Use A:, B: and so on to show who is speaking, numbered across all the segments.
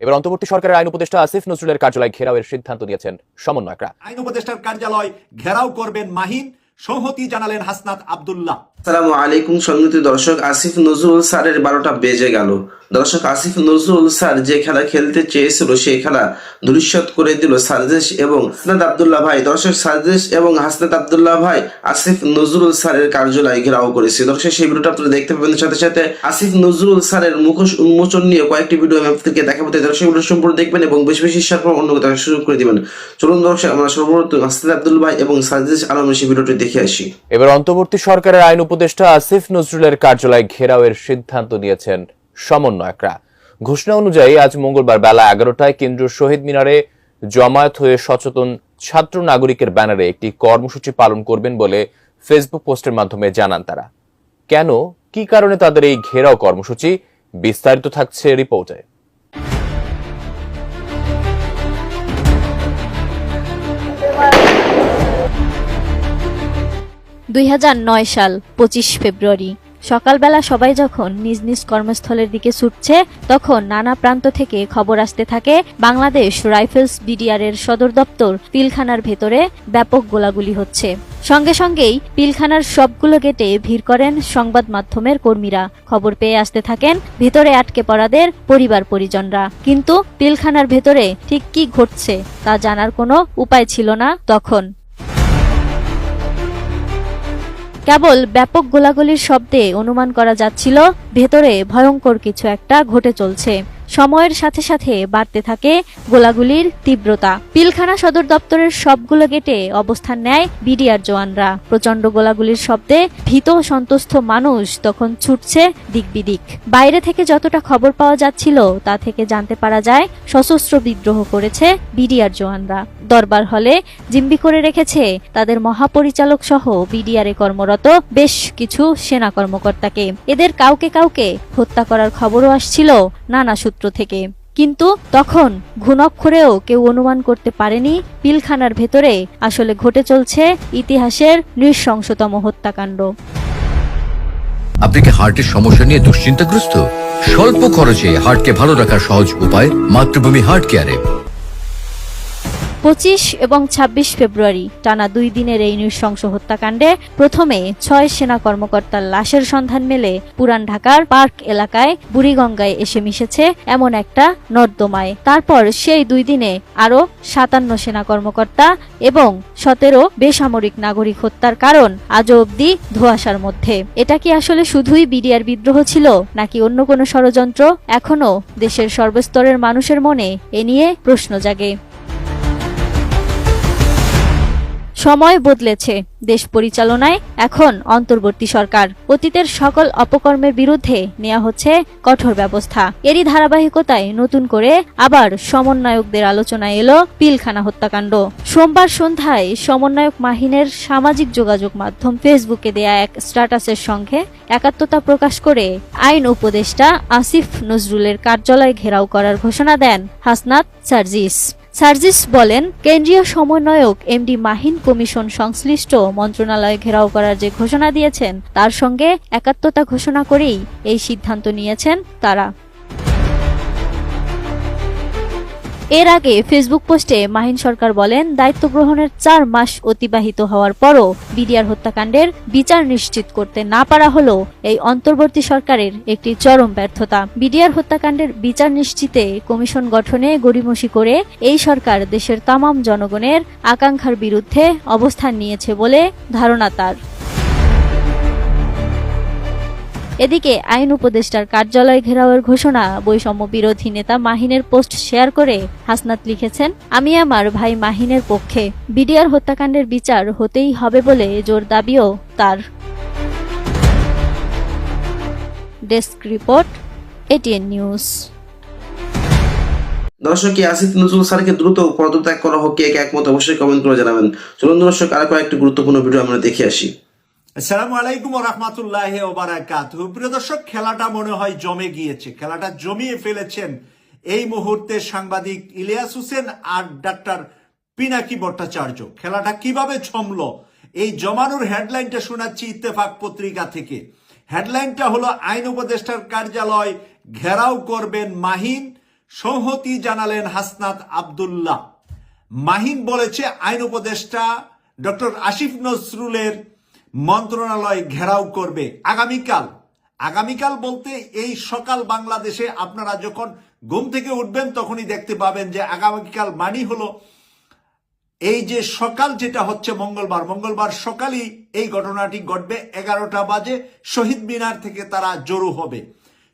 A: এবার অন্তর্বর্তী সরকারের আইন উপদেষ্টা আসিফ নজরুলের কার্যালয় ঘেরাও এর সিদ্ধান্ত নিয়েছেন সমন্বয়করা।
B: আইন উপদেষ্টার কার্যালয় ঘেরাও করবেন মাহিন। সংহতি জানালেন হাসনাত আব্দুল্লাহ।
C: আসসালামু আলাইকুম সম্মিলিত দর্শক, আসিফ নজরুল স্যারের বারোটা বেজে গেল। দর্শক, আসিফ নজরুল স্যার যে খেলা খেলতে চেয়েছিল, সেই খেলা ধূলিসাৎ করে দিল সারজেশ এবং হাসনাত আব্দুল্লাহ ভাই। দর্শক, সারজেশ এবং হাসনাত আব্দুল্লাহ ভাই আসিফ নজরুল স্যারের কার্যালয় ঘেরাও করেছে। দর্শক, সেই ভিডিওটা আপনারা দেখতে পাবেন। সাথে সাথে আসিফ নজরুল স্যারের মুখোশ উন্মোচন নিয়ে কয়েকটি ভিডিও আমি আপনাদেরকে দেখাবো। তাই দর্শক ভিডিও সম্পূর্ণ দেখবেন এবং বেশি বেশি শেয়ার করে অন্য দেখা শুরু করে দিবেন। চলুন দর্শক, আমরা সর্বপ্রথম হাসনাত আব্দুল ভাই এবং সারজেশ আলমের সেই ভিডিওটি দেখে আসি।
A: এবার অন্তর্বর্তী সরকারের আইন উপদেষ্টা আসিফ নজরুলের কার্যালয় ঘেরাওয়ের সিদ্ধান্ত নিয়েছেন সমন্বয়করা। ঘোষণা অনুযায়ী আজ মঙ্গলবার বেলা এগারোটায় কেন্দ্রীয় শহীদ মিনারে জমায়েত হয়ে সচেতন ছাত্র নাগরিকের ব্যানারে একটি কর্মসূচি পালন করবেন বলে ফেসবুক পোস্টের মাধ্যমে জানান তারা। কেন? কি কারণে তাদের এই ঘেরাও কর্মসূচি? বিস্তারিত থাকছে রিপোর্টে।
D: দুই হাজার নয় সাল, পঁচিশ ফেব্রুয়ারি। সকালবেলা সবাই যখন নিজ নিজ কর্মস্থলের দিকে ছুটছে, তখন নানা প্রান্ত থেকে খবর আসতে থাকে, বাংলাদেশ রাইফেলস বিডিআর এর সদর দপ্তর পিলখানার ভেতরে ব্যাপক গোলাগুলি হচ্ছে। সঙ্গে সঙ্গেই পিলখানার সবগুলো গেটে ভিড় করেন সংবাদ মাধ্যমের কর্মীরা। খবর পেয়ে আসতে থাকেন ভেতরে আটকে পড়াদের পরিবার পরিজনরা। কিন্তু পিলখানার ভেতরে ঠিক কি ঘটছে তা জানার কোনো উপায় ছিল না তখন। কেবল ব্যাপক গোলাগুলির শব্দে অনুমান করা যাচ্ছিল ভেতরে ভয়ঙ্কর কিছু একটা ঘটে চলছে। সময়ের সাথে সাথে বাড়তে থাকে গোলাগুলির তীব্রতা। পিলখানা সদর দপ্তরের সবগুলো গেটে অবস্থান নেয় বিডিআর জওয়ানরা। প্রচণ্ড গোলাগুলির শব্দে ভীত ও সন্তুষ্ট মানুষ তখন ছুটছে দিক বিদিক। বাইরে থেকে যতটা খবর পাওয়া যাচ্ছিল তা থেকে জানতে পারা যায়, সশস্ত্র বিদ্রোহ করেছে বিডিআর জওয়ানরা। দরবার হলে জিম্বি করে রেখেছে তাদের মহাপরিচালক সহ বিডিআরে কর্মরত বেশ কিছু সেনা কর্মকর্তাকে। এদের কাউকে কাউকে হত্যা করার খবরও আসছিল নানা সূত্র। থেকে। কিন্তু তখন ঘুণক্ষরেও কেউ অনুমান করতে পারেনি পিলখানার ভেতরে আসলে ঘটে চলছে ইতিহাসের নৃশংসতম হত্যাকাণ্ড।
E: আপনি কি হার্টের সমস্যা নিয়ে দুশ্চিন্তাগ্রস্ত? স্বল্প খরচে হার্টকে ভালো রাখার সহজ উপায় মাতৃভূমি হার্ট কেয়ারে।
D: পঁচিশ এবং ২৬ ফেব্রুয়ারি, টানা দুই দিনের এই নৃশংস হত্যাকাণ্ডে প্রথমে ছয় সেনা কর্মকর্তার লাশের সন্ধান মেলে পুরান ঢাকার পার্ক এলাকায় বুড়িগঙ্গায় এসে মিশেছে এমন একটা নর্দমায়। তারপর সেই দুই দিনে আরও সাতান্ন সেনা কর্মকর্তা এবং সতেরো বেসামরিক নাগরিক হত্যার কারণ আজও অবধি ধোঁয়াশার মধ্যে। এটা কি আসলে শুধুই বিডিআর বিদ্রোহ ছিল, নাকি অন্য কোনো ষড়যন্ত্র এখনও দেশের সর্বস্তরের মানুষের মনে এ নিয়ে প্রশ্ন জাগে? সময় বদলেছে। দেশ পরিচালনায় এখন অন্তর্বর্তী সরকার। অতীতের সকল অপকর্মের বিরুদ্ধে নেওয়া হচ্ছে কঠোর ব্যবস্থা। এরই ধারাবাহিকতায় নতুন করে আবার সমন্বয়কদের আলোচনায় এলো পিলখানা হত্যাকাণ্ড। সোমবার সন্ধ্যায় সমন্বয়ক মাহিনের সামাজিক যোগাযোগ মাধ্যম ফেসবুকে দেয়া এক স্ট্যাটাসের সঙ্গে একাত্মতা প্রকাশ করে আইন উপদেষ্টা আসিফ নজরুলের কার্যালয় ঘেরাও করার ঘোষণা দেন হাসনাত সার্জিস। সার্জিস বলেন, কেন্দ্রীয় সমন্বয়ক এমডি মাহিন কমিশন সংশ্লিষ্ট মন্ত্রণালয় ঘেরাও করার যে ঘোষণা দিয়েছেন, তার সঙ্গে একাত্মতা ঘোষণা করেই এই সিদ্ধান্ত নিয়েছেন তারা। এর আগে ফেসবুক পোস্টে মাহিন সরকার বলেন, দায়িত্ব গ্রহণের চার মাস অতিবাহিত হওয়ার পরও বিডিআর হত্যাকাণ্ডের বিচার নিশ্চিত করতে না পারা হল এই অন্তর্বর্তী সরকারের একটি চরম ব্যর্থতা। বিডিআর হত্যাকাণ্ডের বিচার নিশ্চিতে কমিশন গঠনে গড়িমসি করে এই সরকার দেশের তামাম জনগণের আকাঙ্ক্ষার বিরুদ্ধে অবস্থান নিয়েছে বলে ধারণা তার। এদিকে আইন উপদেষ্টার কার্যালয় ঘেরাওয়ের ঘোষণা, বৈষম্য বিরোধী নেতা মাহিনের পোস্ট শেয়ার করে হাসনাত লিখেছেন, আমি আমার ভাই মাহিনের পক্ষে বিডিআর হত্যাকাণ্ডের বিচার হতেই হবে বলে জোর দাবিও তার। Desk report, ATN news.
C: দর্শক আসিফ নজরুল স্যারকে দ্রুত পদত্যাগ করা হোক, কে কে একমত, অবশ্যই কমেন্ট করে জানাবেন। চলুন দর্শক, আরও কয়েকটি গুরুত্বপূর্ণ ভিডিও আমরা দেখে আসি।
B: আসসালামু আলাইকুম রহমাতুল্লাহ ওবারাকাত প্রিয় দর্শক, খেলাটা মনে হয় জমে গিয়েছে। খেলাটা জমিয়ে ফেলেছেন এই মুহূর্তে সাংবাদিক ইলিয়াস হোসেন আর ডাক্তার পিনাকি ভট্টাচার্য। খেলাটা কীভাবে ছমল এই জমানোর হেডলাইনটা শোনাচ্ছি ইত্তেফাক পত্রিকা থেকে। হেডলাইনটা হলো, আইন উপদেষ্টার কার্যালয় ঘেরাও করবেন মাহিন। সংহতি জানালেন হাসনাত আবদুল্লাহ। মাহিন বলেছে, আইন উপদেষ্টা ডক্টর আসিফ নজরুলের মন্ত্রণালয় ঘেরাও করবে আগামীকাল। আগামীকাল বলতে এই সকাল বাংলাদেশে আপনারা যখন ঘুম থেকে উঠবেন তখনই দেখতে পাবেন যে আগামীকাল মানি হলো এই যে সকাল যেটা হচ্ছে মঙ্গলবার। মঙ্গলবার সকালই এই ঘটনাটি ঘটবে, এগারোটা বাজে। শহীদ মিনার থেকে তারা জড়ো হবে।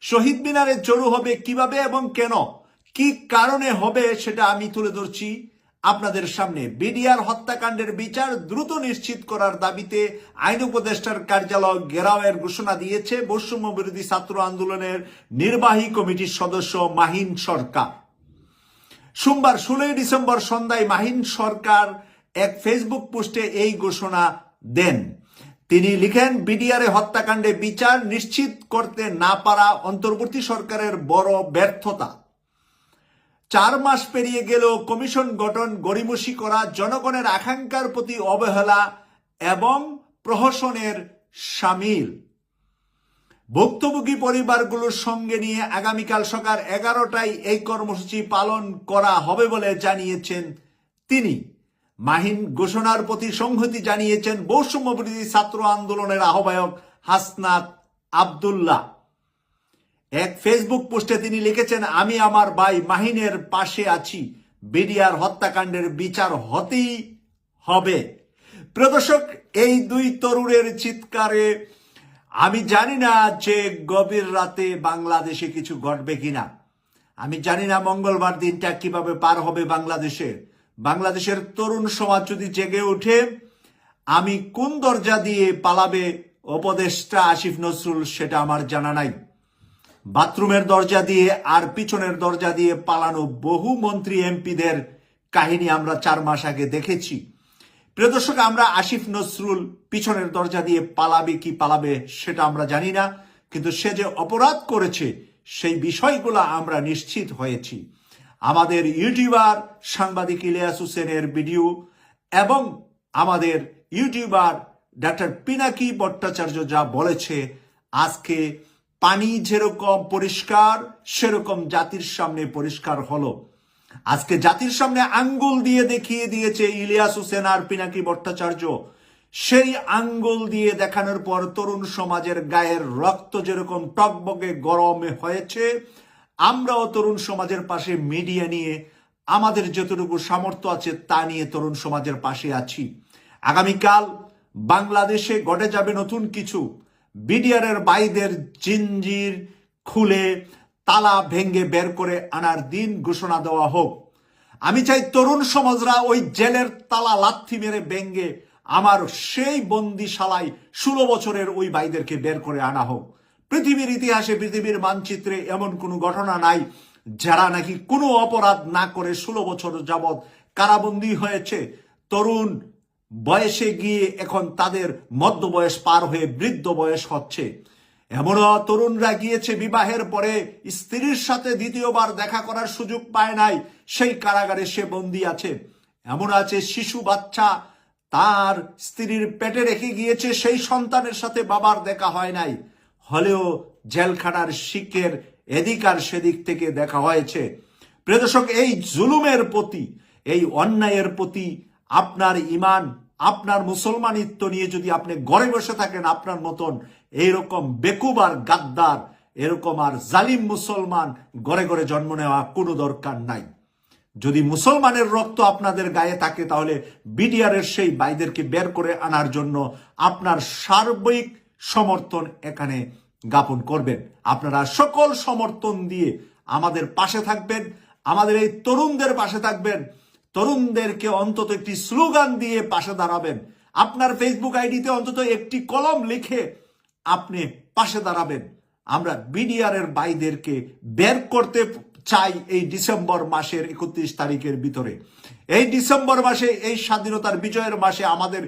B: শহীদ মিনারে জড়ো হবে কীভাবে এবং কেন? কি কারণে হবে সেটা আমি তুলে ধরছি। আপনাদের সামনে বিডিআর হত্যাকাণ্ডের বিচার দ্রুত নিশ্চিত করার দাবিতে আইন উপদেষ্টার কার্যালয় ঘেরাওয়ের ঘোষণা দিয়েছে বৈষম্য বিরোধী ছাত্র আন্দোলনের নির্বাহী কমিটির সদস্য মাহিন সরকার। সোমবার ষোলোই ডিসেম্বর সন্ধ্যায় মাহিন সরকার এক ফেসবুক পোস্টে এই ঘোষণা দেন। তিনি লিখেন, বিডিআর হত্যাকাণ্ডে বিচার নিশ্চিত করতে না পারা অন্তর্বর্তী সরকারের বড় ব্যর্থতা। চার মাস পেরিয়ে গেলেও কমিশন গঠন গড়িমসি করা জনগণের আকাঙ্ক্ষার প্রতি অবহেলা এবং প্রহসনের সামিল। ভুক্তভোগী পরিবারগুলোর সঙ্গে নিয়ে আগামীকাল সকাল এগারোটায় এই কর্মসূচি পালন করা হবে বলে জানিয়েছেন তিনি। মাহিন ঘোষণার প্রতি সংহতি জানিয়েছেন বৈষম্যবিরোধী ছাত্র আন্দোলনের আহ্বায়ক হাসনাত আবদুল্লাহ। এক ফেসবুক পোস্টে তিনি লিখেছেন, আমি আমার ভাই মাহিনের পাশে আছি। বিডিআর হত্যাকাণ্ডের বিচার হতেই হবে। প্রদর্শক এই দুই তরুণের চিৎকারে আমি জানি না যে গভীর রাতে বাংলাদেশে কিছু ঘটবে কিনা। আমি জানি না মঙ্গলবার দিনটা কীভাবে পার হবে বাংলাদেশে। বাংলাদেশের তরুণ সমাজ যদি জেগে ওঠে, আমি কোন দরজা দিয়ে পালাবে, উপদেষ্টা আসিফ নজরুল, সেটা আমার জানা নাই। বাথরুমের দরজা দিয়ে আর পিছনের দরজা দিয়ে পালানো বহু মন্ত্রী এমপিদের কাহিনী আমরা চার মাস আগে দেখেছি। প্রিয় দর্শক, আমরা আসিফ নজরুল পিছনের দরজা দিয়ে পালাবে কি পালাবে সেটা আমরা জানি না, কিন্তু সে যে অপরাধ করেছে সেই বিষয়গুলো আমরা নিশ্চিত হয়েছি। আমাদের ইউটিউবার সাংবাদিক ইলিয়াস হোসেনের ভিডিও এবং আমাদের ইউটিউবার ডাক্তার পিনাকি ভট্টাচার্য যা বলেছে, আজকে পানি যেরকম পরিষ্কার, সেরকম জাতির সামনে পরিষ্কার হলো। আজকে জাতির সামনে আঙ্গুল দিয়ে দেখিয়ে দিয়েছে ইলিয়াস হোসেন আর পিনাকি ভট্টাচার্য। সেই আঙ্গুল দিয়ে দেখানোর পর তরুণ সমাজের গায়ের রক্ত যেরকম টকবগে গরমে হয়েছে, আমরাও তরুণ সমাজের পাশে মিডিয়া নিয়ে আমাদের যতটুকু সামর্থ্য আছে তা নিয়ে তরুণ সমাজের পাশে আছি। আগামীকাল বাংলাদেশে ঘটে যাবে নতুন কিছু। বিডিআরের বাইদের জিঞ্জির খুলে তালা ভেঙ্গে বের করে আনার দিন ঘোষণা দেওয়া হোক। আমি চাই তরুণ সমাজরা ওই জেলের তালা লাথি মেরে ভেঙ্গে আমার সেই বন্দিশালায় ষোলো বছরের ওই ভাইদেরকে বের করে আনা হোক। পৃথিবীর ইতিহাসে, পৃথিবীর মানচিত্রে এমন কোনো ঘটনা নাই যারা নাকি কোনো অপরাধ না করে ষোলো বছর যাবৎ কারাবন্দী হয়েছে। তরুণ বয়সে গিয়ে এখন তাদের মধ্য বয়স পার হয়ে বৃদ্ধ বয়স হচ্ছে। এমনও তরুণরা গিয়েছে বিবাহের পরে, স্ত্রীর সাথে দ্বিতীয়বার দেখা করার সুযোগ পায় নাই, সেই কারাগারে সে বন্দী আছে। এমন আছে শিশু বাচ্চা, তার স্ত্রীর পেটে রেখে গিয়েছে, সেই সন্তানের সাথে বাবার দেখা হয় নাই। হলেও জেলখানার শিখের এদিক আর সেদিক থেকে দেখা হয়েছে। প্রিয়দর্শক এই জুলুমের প্রতি, এই অন্যায়ের প্রতি আপনার ইমান আপনার মুসলমানিত্ব নিয়ে যদি আপনি ঘরে বসে থাকেন, আপনার মতন এইরকম বেকুব আর গাদ্দার, এরকম আর জালিম মুসলমান ঘরে ঘরে জন্ম নেওয়া কোনো দরকার নাই। যদি মুসলমানের রক্ত আপনাদের গায়ে থাকে, তাহলে বিডিআরের সেই ভাইদেরকে বের করে আনার জন্য আপনার সার্বিক সমর্থন এখানে জ্ঞাপন করবেন। আপনারা সকল সমর্থন দিয়ে আমাদের পাশে থাকবেন, আমাদের এই তরুণদের পাশে থাকবেন তরুণদেরকে অন্তত একটি স্লোগান দিয়ে পাশে দাঁড়াবেন। আপনার ফেসবুক আইডিতে অন্তত একটি কলম লিখে আপনি পাশে দাঁড়াবেন। আমরা বিডিআর এর বাইদেরকে বের করতে চাই এই ডিসেম্বর মাসের একত্রিশ তারিখের ভিতরে। এই ডিসেম্বর মাসে, এই স্বাধীনতার বিজয়ের মাসে আমাদের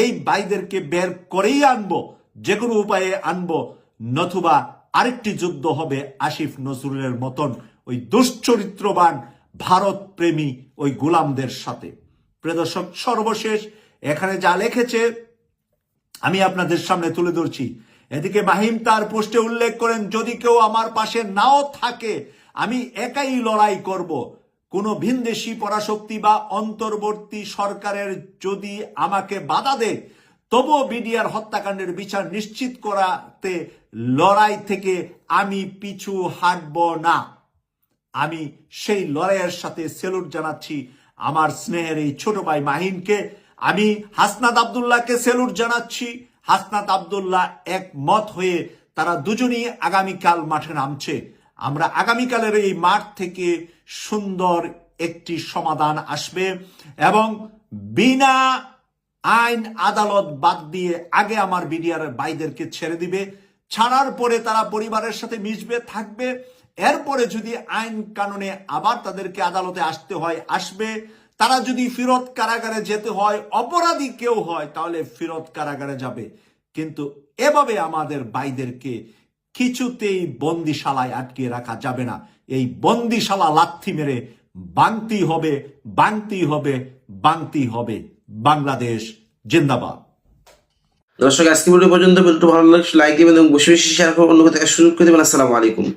B: এই বাইদেরকে বের করেই আনব, যে কোনো উপায়ে আনব, নতুবা আরেকটি যুদ্ধ হবে আসিফ নজরুলের মতন ওই দুশ্চরিত্রবান ভারত প্রেমী ওই গোলামদের সাথে। প্রদর্শক সর্বশেষ এখানে যা লিখেছে, আমি আপনাদের সামনে তুলে ধরছি। এদিকে মাহিম তার পোস্টে উল্লেখ করেন, যদি কেউ আমার পাশে নাও থাকে, আমি একাই লড়াই করব। কোনো ভিনদেশি পরাশক্তি বা অন্তর্বর্তী সরকারের যদি আমাকে বাধা দেয়, তবুও বিডিআর হত্যাকাণ্ডের বিচার নিশ্চিত করাতে লড়াই থেকে আমি পিছু হাঁটব না। আমি সেই লড়াইয়ের সাথে সেলুট জানাচ্ছি আমার স্নেহের এই ছোট ভাই মাহিনকে। আমি হাসনাত আবদুল্লাহকে সেলুট জানাচ্ছি। হাসনাত আবদুল্লাহ একমত হয়ে তারা দুজনেই আগামীকাল মাঠে নামছে। আমরা আগামীকালের এই মাঠ থেকে সুন্দর একটি সমাধান আসবে এবং বিনা আইন আদালত বাদ দিয়ে আগে আমার বিডিআর ভাইদেরকে ছেড়ে দিবে। ছাড়ার পরে তারা পরিবারের সাথে মিশবে, থাকবে। এরপরে যদি আইন কানুনে আবার তাদেরকে আদালতে আসতে হয়, আসবে, তারা যদি ফিরত কারাগারে যেতে হয়, অপরাধী কেউ হয়, তাহলে ফিরত কারাগারে যাবে। কিন্তু এভাবে আমাদের ভাইদেরকে কিছুতেই বন্দিশালায় আটকে রাখা যাবে না। এই বন্দিশালা লাথি মেরে বাংতি হবে বাংতি হবে বাংতি হবে। বাংলাদেশ জিন্দাবাদ।
C: দর্শক আজকে ভিডিও পর্যন্ত। ভালো লাগলে লাইক দিবেন এবং বেশি বেশি শেয়ার করে অন্য থেকে সুযোগ করে দেবেন। আসসালামু আলাইকুম।